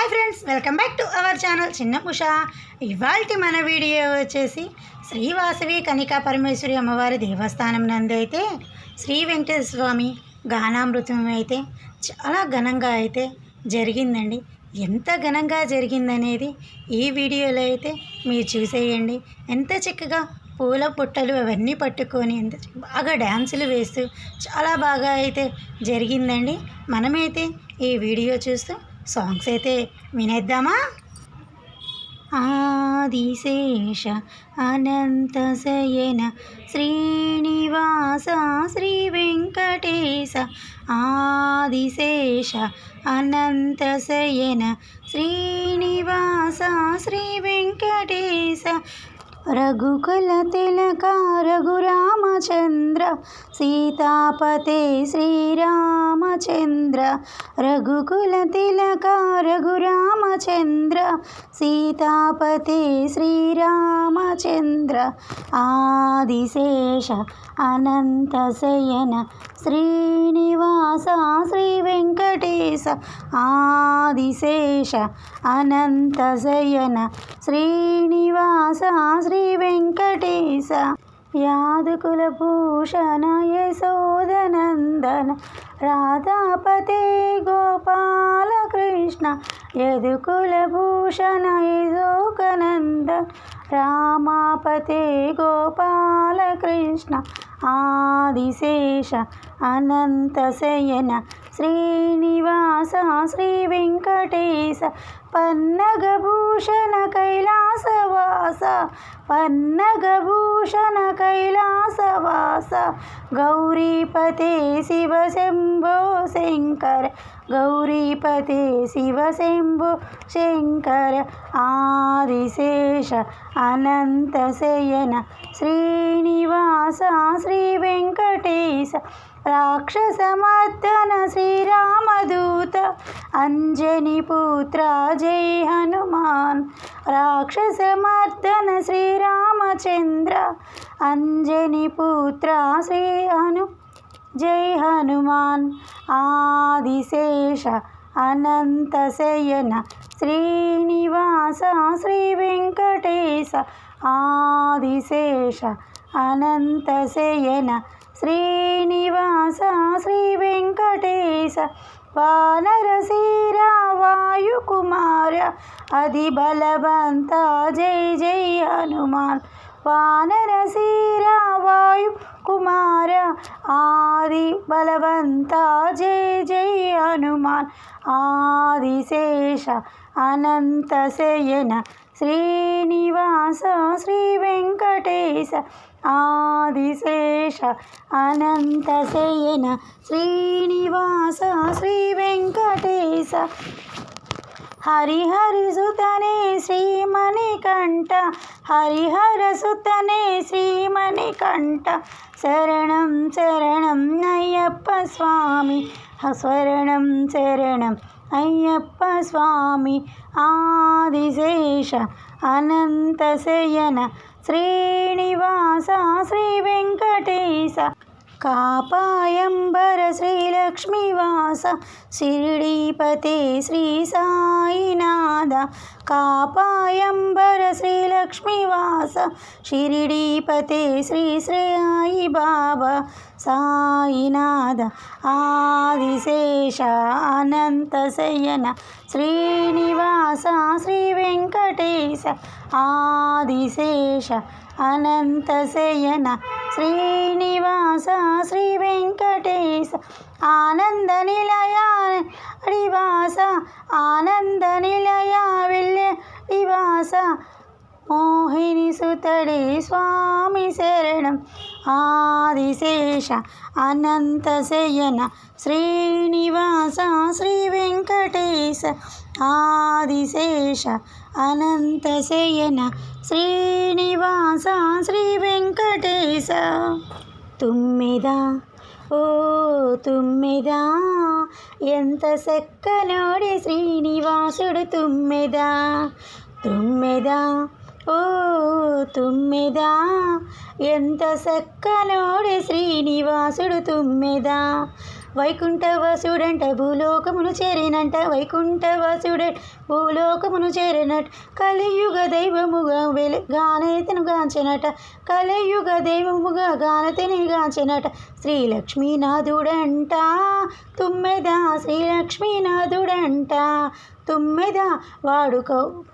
Hi friends welcome back to our channel. చిన్న ఉష. ఇవాళ మన వీడియో వచ్చేసి శ్రీవాసవి కనికా పరమేశ్వరి అమ్మవారి దేవస్థానం నందు అయితే శ్రీ వెంకటేశ్వర స్వామి గానామృతం అయితే చాలా ఘనంగా అయితే జరిగిందండి. ఎంత ఘనంగా జరిగిందనేది ఈ వీడియోలో అయితే మీరు చూసేయండి. ఎంత చక్కగా పూల పుట్టలు అవన్నీ పట్టుకొని ఎంత బాగా డ్యాన్సులు వేస్తూ చాలా బాగా అయితే జరిగిందండి. మనమైతే ఈ వీడియో చూస్తూ సాంగ్స్ అయితే వినేద్దామా? ఆదిశేష అనంత శయన శ్రీనివాస శ్రీ వెంకటేశ ఆదిశేష అనంత శయన శ్రీనివాస శ్రీ వెంకటేశ రఘుకుల తిలక రఘురామచంద్ర సీతాపతే శ్రీరామచంద్ర. రఘుకుల తిలక రఘు రామచంద్ర సీతాపతి శ్రీరామచంద్ర ఆదిశేష అనంత శయన శ్రీనివాస శ్రీ వెంకటేశ ఆదిశేష అనంత శయన శ్రీనివాస శ్రీ వెంకటేశ యాదకుల భూషణ యశోదనందన రాధాపతే గోపాల కృష్ణ యదుకుల భూషణ యశోకనంద రామాపతే గోపాలకృష్ణ ఆదిశేష అనంత శయన శ్రీనివాస శ్రీ వెంకటేశ పన్నగభూషణ కైలాసవాస పన్నగభూషణ కైలాసవాస గౌరీపతే శివ శంభో శంకర గౌరీపతి శివ శంభు శంకర ఆదిశేష అనంత శయన శ్రీనివాస శ్రీ వెంకటేశ రాక్షసమర్దన శ్రీరామదూత అంజని పుత్ర జై హనుమాన్ రాక్షసమర్దన శ్రీరామచంద్ర అంజని పుత్ర శ్రీ హను జై హనుమాన్. ఆదిశేష అనంత శయన శ్రీనివాస శ్రీ వెంకటేశ. ఆదిశేష అనంత శయన శ్రీనివాస శ్రీ వెంకటేశ. వానరసీర వాయుకుమార అది బలవంత జై జై హనుమాన్. వానరసీర వాయు కుమార ఆది బలవంత జై జై హనుమాన్. ఆదిశేష అనంత శయన శ్రీనివాస శ్రీ వెంకటేశ. ఆదిశేష అనంత శయన శ్రీనివాస శ్రీ వెంకటేశ. హరిహరి సుతనే శ్రీమణికంఠ హరిహర సుతనే శ్రీమణికంఠ శరణం శరణం అయ్యప్ప స్వామి. స్వరణం శరణం అయ్యప్ప స్వామి. ఆదిశేష అనంత శయన శ్రీనివాస శ్రీ వెంకటేశ. కాపాయంబర శ్రీ లక్ష్మీవాస షిరిడీపతే శ్రీ సాయినాథ కాపాయంబర శ్రీలక్ష్మీవాస షిరిడీపతే శ్రీ శ్రేయాయి బాబా సాయినాథ ఆదిశేష అనంత శయన శ్రీనివాస శ్రీ వెంకటేశ ఆదిశేష అనంత శయన శ్రీనివాస శ్రీ వెంకటేశ ఆనంద నిలయ నివాస ఆనంద నిలయ వెళ్ళే నివాస. మోహిని సుతడే స్వామి శరణం. ఆదిశేష అనంత శయన శ్రీనివాస శ్రీ వెంకటేశ. ఆదిశేష అనంత శయన శ్రీనివాస శ్రీ వెంకటేశ. తుమ్మిద ఓ తుమ్మెదా ఎంత సెక్కలోడి శ్రీనివాసుడు తుమ్మెదా. తుమ్మెదా ఓ తుమ్మెదా ఎంత సెక్కలోడి శ్రీనివాసుడు తుమ్మెదా. వైకుంఠవాసుడంట భూలోకమును చేరినంట. వైకుంఠవాసుడే భూలోకమును చేరినట. కలియుగ దైవముగా వెలుగానేతను గాంచినట. కలియుగ దైవముగా గానతని గాంచినట. శ్రీలక్ష్మీనాథుడంట తుమ్మెద శ్రీలక్ష్మీనాథుడంట తుమ్మెద వాడుకో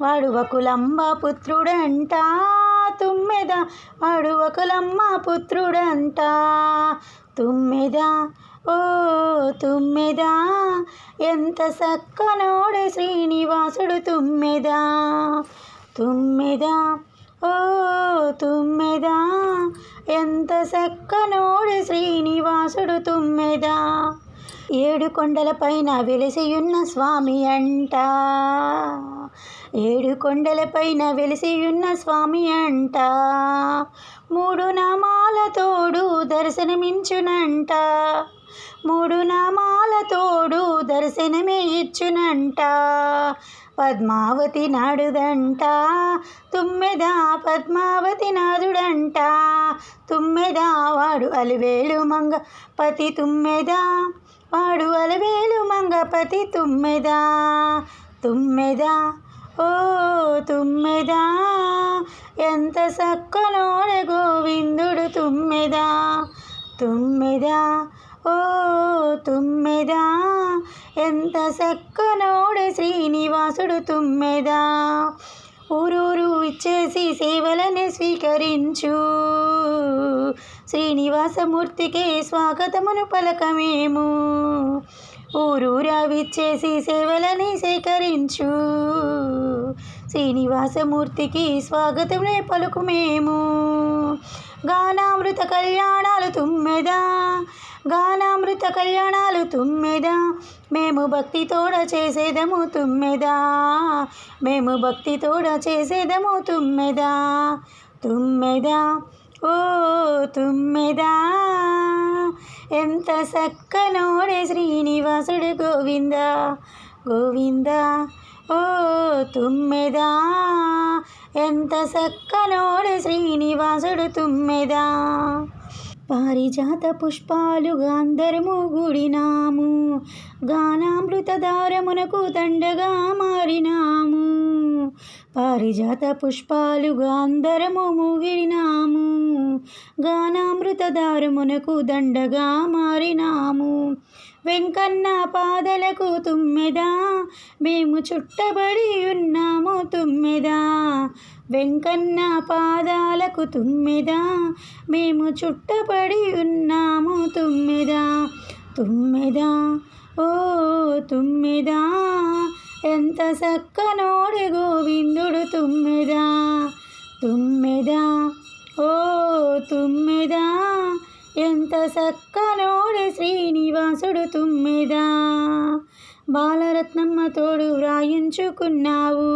వాడు వకులమ్మ పుత్రుడంట తుమ్మెద వాడు వకులమ్మ పుత్రుడంట. తుమ్మెద? ఓ తుమ్మెద? ఎంత సక్కనోడే శ్రీనివాసుడు తుమ్మెద? తుమ్మెద? ఓ తుమ్మెద? ఎంత సక్కనోడే శ్రీనివాసుడు తుమ్మెద? ఏడు కొండల పైన వెలిసియున్న స్వామి అంట. ఏడు కొండల పైన వెలిసియున్న స్వామి అంట. మూడు నామాల తోడు దర్శనమించునంట. మూడు నామాల తోడు దర్శనమే ఇచ్చునంట. పద్మావతి నాడుదంట. తుమ్మెదా పద్మావతి నాదుడంట. తుమ్మెదా వాడు అలివేలు మంగ పతి తుమ్మెదా వాడు అలవేలు మంగపతి తుమ్మెదా తుమ్మెదా ఓ తుమ్మెదా. ఎంత సక్కనోడ గోవిందుడు తుమ్మెదా తుమ్మెదా ఓ తుమ్మెదా. ఎంత సక్కనోడ శ్రీనివాసుడు తుమ్మెదా. ఊరూరు ఇచ్చేసి సేవలని స్వీకరించు. శ్రీనివాసమూర్తికి స్వాగతమును పలకమేము. ఊరూరా విచ్చేసి సేవలని సేకరించు. శ్రీనివాసమూర్తికి స్వాగతమునే పలుకుమేము. గానామృత కళ్యాణాలు తుమ్మెదా? గానామృత కళ్యాణాలు తుమ్మెదా? మేము భక్తితోడ చేసేదము తుమ్మెదా? మేము భక్తితోడ చేసేదము తుమ్మెదా? తుమ్మెదా? ఓ తుమ్మెదా ఎంత సక్కనోడే శ్రీనివాసుడు గోవింద? గోవింద ఓ తుమ్మెదా ఎంత సక్కనోడే శ్రీనివాసుడు తుమ్మెదా? పారిజాత పుష్పాలు గాంధర్ము గుడినాము గానామృతదారమునకు దండగా మారినాము. పారిజాత పుష్పాలుగా అందరము ముగిరినాము గానామృతదారమునకు దండగా మారినాము. వెంకన్న పాదలకు తుమ్మెదా మేము చుట్టబడి ఉన్నాము తుమ్మెదా. వెంకన్న పాదాలకు తుమ్మెదా మేము చుట్టబడి ఉన్నాము తుమ్మెదా. తుమ్మెదా ఓ తుమ్మెదా ఎంత సక్కనోడి తుమ్మెదా తుమ్మెదా ఓ తుమ్మెదా ఎంత సక్కనోడి శ్రీనివాసుడు తుమ్మెదా. బాలరత్నమ్మ తోడు వ్రాయించుకున్నావు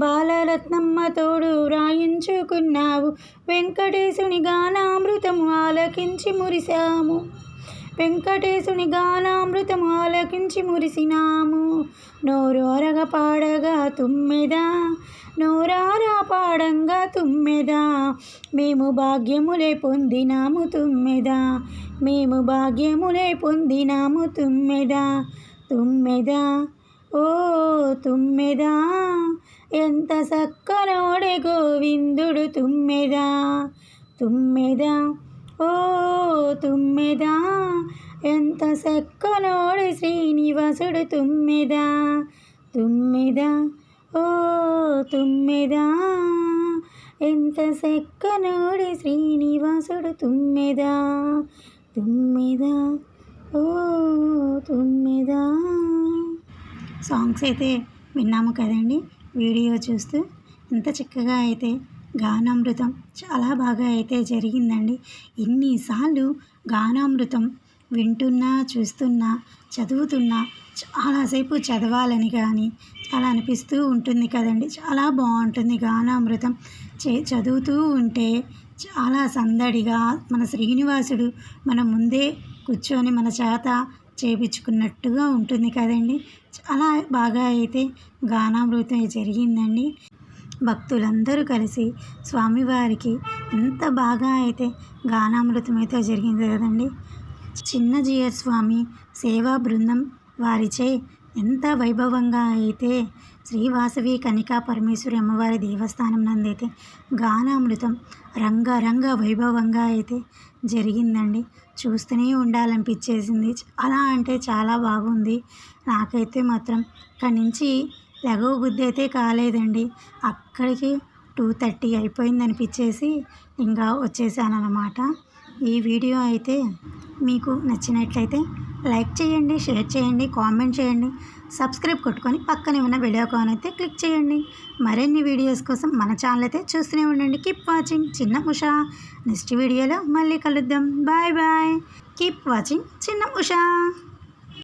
బాలరత్నమ్మ తోడు వ్రాయించుకున్నావు. వెంకటేశుని గానామృతము ఆలకించి మురిశాము. వెంకటేశుని గానామృతము ఆలకించి మురిసినాము. నోరోరగ పాడగా తుమ్మెదా నోరారా పాడంగా తుమ్మెదా. మేము భాగ్యములే పొందినాము తుమ్మెదా మేము భాగ్యములే పొందినాము తుమ్మెదా. తుమ్మెదా ఓ తుమ్మెదా ఎంత సక్కనోడే గోవిందుడు తుమ్మెదా. తుమ్మెదా ఓ తుమ్మెదా ఎంత సెక్కనోడు శ్రీనివాసుడు తుమ్మెదా తుమ్మెదా ఓ తుమ్మెదా ఎంత సెక్కనోడు శ్రీనివాసుడు తుమ్మెదా తుమ్మెదా ఓ తుమ్మెదా. సాంగ్స్ అయితే విన్నాము కదండి వీడియో చూస్తూ ఎంత చక్కగా అయితే గానామృతం. చాలా బాగా అయితే జరిగిందండి. ఎన్నిసార్లు గానామృతం వింటున్నా చూస్తున్నా చదువుతున్నా చాలాసేపు చదవాలని కానీ చాలా అనిపిస్తూ ఉంటుంది కదండి. చాలా బాగుంటుంది గానామృతం. చే చదువుతూ ఉంటే చాలా సందడిగా మన శ్రీనివాసుడు మన ముందే కూర్చొని మన చేత చేపించుకున్నట్టుగా ఉంటుంది కదండి. చాలా బాగా అయితే గానామృతం జరిగిందండి. భక్తులందరూ కలిసి స్వామివారికి ఎంత బాగా అయితే గానామృతం అయితే జరిగింది కదండి. చిన్నజీయర్ స్వామి సేవా బృందం వారిచే ఎంత వైభవంగా అయితే శ్రీవాసవి కనికా పరమేశ్వరి అమ్మవారి దేవస్థానం నందైతే గానామృతం రంగరంగ వైభవంగా అయితే జరిగిందండి. చూస్తూనే ఉండాలనిపించేసింది. చాలా అంటే చాలా బాగుంది. నాకైతే మాత్రం ఇక్కడి నుంచి లెగవ బుద్ధి అయితే కాలేదండి. అక్కడికి టూ థర్టీ అయిపోయింది అనిపించేసి ఇంకా వచ్చేసాను అనమాట ఈ వీడియో అయితే మీకు నచ్చినట్లయితే లైక్ చేయండి షేర్ చేయండి కామెంట్ చేయండి. సబ్స్క్రైబ్ కొట్టుకొని పక్కనే ఉన్న వీడియో కాన్ అయితే క్లిక్ చేయండి. మరిన్ని వీడియోస్ కోసం మన ఛానల్ అయితే చూస్తూనే ఉండండి. కీప్ వాచింగ్ చిన్న ఉషా. నెక్స్ట్ వీడియోలో మళ్ళీ కలుద్దాం. బాయ్ బాయ్ కీప్ వాచింగ్ చిన్న ఉషా.